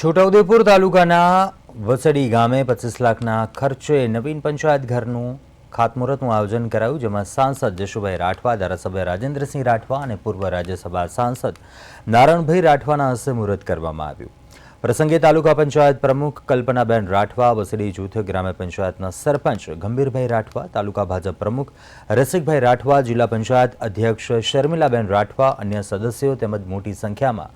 છોટાઉદેપુર તાલુકાના વસડી ગામે પચીસ લાખના ખર્ચે નવીન પંચાયત ઘરનું ખાતમુહૂર્તનું આયોજન કરાયું, જેમાં સાંસદ જશુભાઈ રાઠવા, ધારાસભ્ય રાજેન્દ્રસિંહ રાઠવા અને પૂર્વ રાજ્યસભા સાંસદ નારણભાઈ રાઠવાના હસ્તે મુહૂર્ત કરવામાં આવ્યું. પ્રસંગે તાલુકા પંચાયત પ્રમુખ કલ્પનાબેન રાઠવા, વસડી જૂથ ગ્રામ્ય પંચાયતના સરપંચ ગંભીરભાઈ રાઠવા, તાલુકા ભાજપ પ્રમુખ રસિકભાઈ રાઠવા, જિલ્લા પંચાયત અધ્યક્ષ શર્મિલાબેન રાઠવા, અન્ય સદસ્યો તેમજ મોટી સંખ્યામાં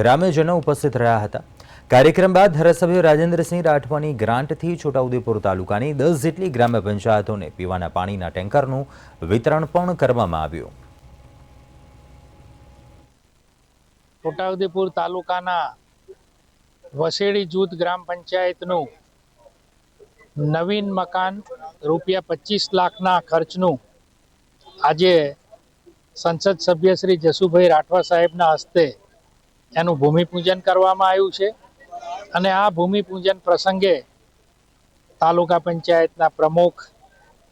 ગ્રામ્યજનો ઉપસ્થિત રહ્યા હતા. કાર્યક્રમ બાદ ધારાસભ્ય રાજેન્દ્રસિંહ રાઠવાની ગ્રાન્ટથી છોટાઉદેપુર તાલુકાની દસ જેટલી ગ્રામ્ય પંચાયતોને પીવાના પાણીના ટેન્કરનું વિતરણ પણ કરવામાં આવ્યું. છોટાઉદેપુર તાલુકાના વસેડી જૂથ ગ્રામ પંચાયતનું નવીન મકાન રૂપિયા પચીસ લાખના ખર્ચનું આજે સંસદ સભ્ય શ્રી જસુભાઈ રાઠવા સાહેબના હસ્તે એનું ભૂમિપૂજન કરવામાં આવ્યું છે. અને આ ભૂમિપૂજન પ્રસંગે તાલુકા પંચાયતના પ્રમુખ,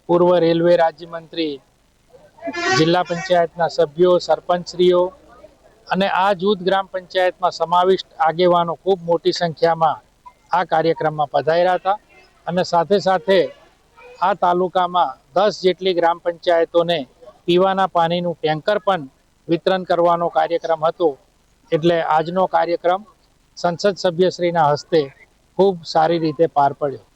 પૂર્વ રેલવે રાજ્યમંત્રી, જિલ્લા પંચાયતના સભ્યો, સરપંચશ્રીઓ અને આ જૂથ ગ્રામ પંચાયતમાં સમાવિષ્ટ આગેવાનો ખૂબ મોટી સંખ્યામાં આ કાર્યક્રમમાં પધાર્યા હતા અને સાથે સાથે આ તાલુકામાં દસ જેટલી ગ્રામ પંચાયતોને પીવાના પાણીનું ટેન્કર પણ વિતરણ કરવાનો કાર્યક્રમ હતો. એટલે આજનો કાર્યક્રમ સંસદ સભ્યશ્રીના હસ્તે ખૂબ સારી રીતે પાર પડ્યો.